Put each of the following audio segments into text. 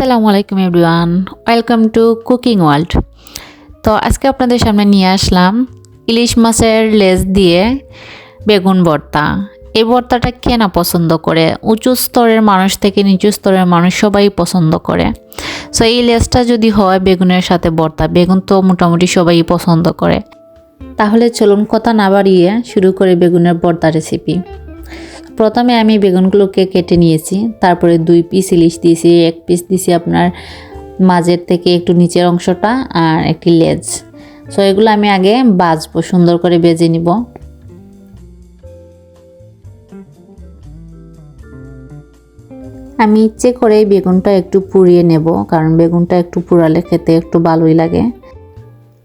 আসসালামু আলাইকুম everyone, welcome to cooking world. তো আজকে আপনাদের সামনে নিয়ে আসলাম ইলিশ মাছের লেজ দিয়ে বেগুন ভর্তা। এই ভর্তাটা কে না পছন্দ করে? উঁচু স্তরের মানুষ থেকে নিচু স্তরের মানুষ সবাই পছন্দ করে। সো এই লেজটা যদি হয় বেগুনের সাথে ভর্তা, বেগুন তো মোটামুটি সবাই পছন্দ করে। তাহলে চলুন কথা না বাড়িয়ে শুরু করে বেগুনের ভর্তা রেসিপি প্রথমে আমি বেগুনগুলোকে কেটে নিয়েছি, তারপরে দুই পিস ইলিশ দিয়েছি, এক পিস দিয়েছি আপনার মাঝের থেকে একটু নিচের অংশটা আর একটি লেজ। সো এগুলো আমি আগে বাজবো, সুন্দর করে বেজে নিব। আমি ইচ্ছে করে বেগুনটা একটু পুড়িয়ে নেব, কারণ বেগুনটা একটু পুড়ালে খেতে একটু ভালোই লাগে।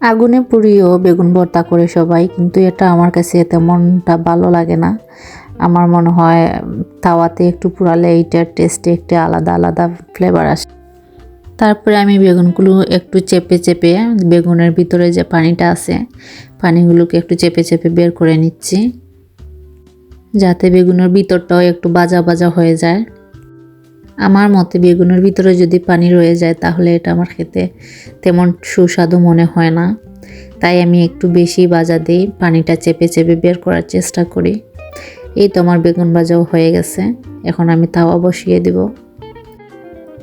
আগুনে পুড়িয়েও বেগুন ভর্তা করে সবাই, কিন্তু এটা আমার কাছে তেমনটা ভালো লাগে না। আমার মনে হয় তাওয়াতে একটু পুরালে এইটার টেস্টে একটু আলাদা আলাদা ফ্লেভার আসে। তারপরে আমি বেগুনগুলো একটু চেপে চেপে বেগুনের ভিতরে যে পানিটা আছে, পানিগুলোকে একটু চেপে চেপে বের করে নিচ্ছি, যাতে বেগুনের ভিতরটাও একটু বাজা বাজা হয়ে যায়। আমার মতে বেগুনের ভিতরে যদি পানি রয়ে যায়, তাহলে এটা আমার খেতে তেমন সুস্বাদু মনে হয় না। তাই আমি একটু বেশি বাজা দিই পানিটা চেপে চেপে বের করার চেষ্টা করি। এই তো আমার বেগুন ভাজাও হয়ে গেছে। এখন আমি তাওয়া বসিয়ে দিব।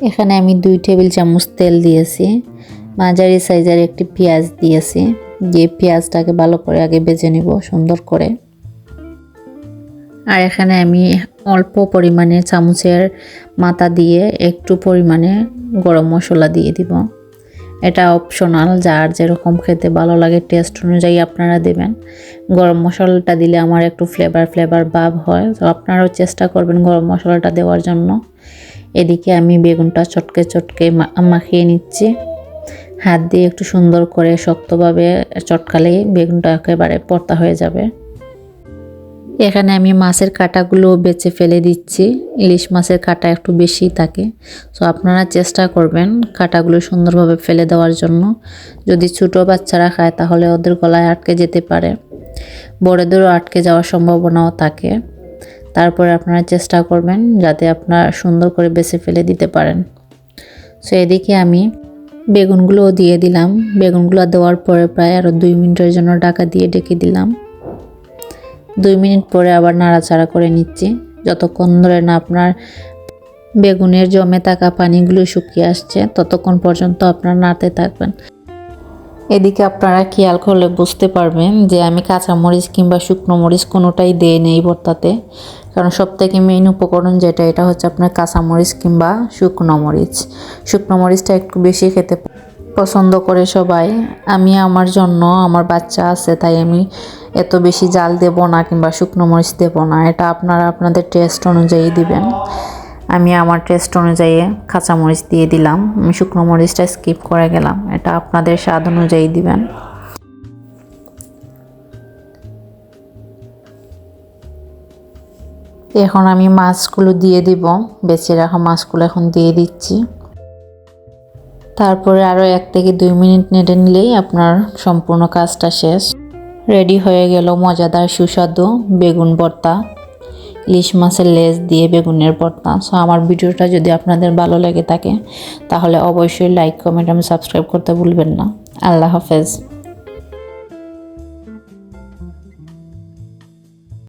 এখানে আমি দুই টেবিল চামচ তেল দিয়েছি। মাঝারি সাইজের একটি পেঁয়াজ দিয়েছি। দিয়ে পেঁয়াজটাকে ভালো করে আগে বেজে নিব সুন্দর করে। আর এখানে আমি অল্প পরিমাণে চামচের মাথা দিয়ে একটু পরিমাণে গরম মশলা দিয়ে দিব। এটা অপশনাল যার যেরকম খেতে ভালো লাগে টেস্ট অনুযায়ী আপনারা দেবেন। গরম মশলাটা দিলে আমার একটু ফ্লেভার ফ্লেভার ভাব হয়। তো আপনারাও চেষ্টা করবেন গরম মশলাটা দেওয়ার জন্য। এদিকে আমি বেগুনটা চটকে চটকে মাখিয়ে নিচ্ছি। হাত দিয়ে একটু সুন্দর করে শক্তভাবে চটকালেই বেগুনটা একেবারে পর্তা হয়ে যাবে। এখানে আমি মাছের কাঁটাগুলো বেছে ফেলে দিচ্ছি। ইলিশ মাছের কাঁটা একটু বেশি থাকে। সো আপনারা চেষ্টা করবেন কাঁটাগুলো সুন্দরভাবে ফেলে দেওয়ার জন্য। যদি ছোটো বাচ্চারা খায়, তাহলে ওদের গলায় আটকে যেতে পারে। বড়দেরও আটকে যাওয়ার সম্ভাবনাও থাকে। তারপরে আপনারা চেষ্টা করবেন যাতে আপনারা সুন্দর করে বেছে ফেলে দিতে পারেন। সো এদিকে আমি বেগুনগুলোও দিয়ে দিলাম। বেগুনগুলো দেওয়ার পরে প্রায় আরও দুই মিনিটের জন্য ডাকা দিয়ে ডেকে দিলাম। দুই মিনিট পরে আবার নাড়াচাড়া করে নিচ্ছি। যতক্ষণ ধরে না আপনার বেগুনের জমে থাকা পানিগুলো শুকিয়ে আসছে, ততক্ষণ পর্যন্ত আপনার নাড়তে থাকবেন। এদিকে আপনারা খেয়াল করলে বুঝতে পারবেন যে আমি কাঁচা মরিচ কিংবা শুকনো মরিচ কোনোটাই দিয়ে নেই ভর্তাতে। কারণ সব থেকে মেইন উপকরণ যেটা, এটা হচ্ছে আপনার কাঁচা মরিচ কিংবা শুকনো মরিচ। শুকনো মরিচটা একটু বেশি খেতে পছন্দ করে সবাই। আমি আমার জন্য আমার বাচ্চা আছে, তাই আমি এত বেশি জাল দেব না কিংবা শুকনো মরিচ দেব না। এটা আপনারা আপনাদের টেস্ট অনুযায়ী দিবেন। আমি আমার টেস্ট অনুযায়ী কাঁচামরিচ দিয়ে দিলাম। আমি শুকনো মরিচটা স্কিপ করে গেলাম। এটা আপনাদের স্বাদ অনুযায়ী দিবেন। এখন আমি মাছগুলো দিয়ে দিব। বেঁচে রাখা মাছগুলো এখন দিয়ে দিচ্ছি। তারপরে আরও এক থেকে দুই মিনিট নেড়ে নিলেই আপনার সম্পূর্ণ কাজটা শেষ। রেডি হয়ে গেল মজাদার সুস্বাদু বেগুন ভর্তা। ইলিশ মাছের লেজ দিয়ে বেগুনের ভর্তা। সো আমার ভিডিওটা যদি আপনাদের ভালো লেগে থাকে, তাহলে অবশ্যই লাইক কমেন্ট এবং সাবস্ক্রাইব করতে ভুলবেন না। আল্লাহ হাফেজ।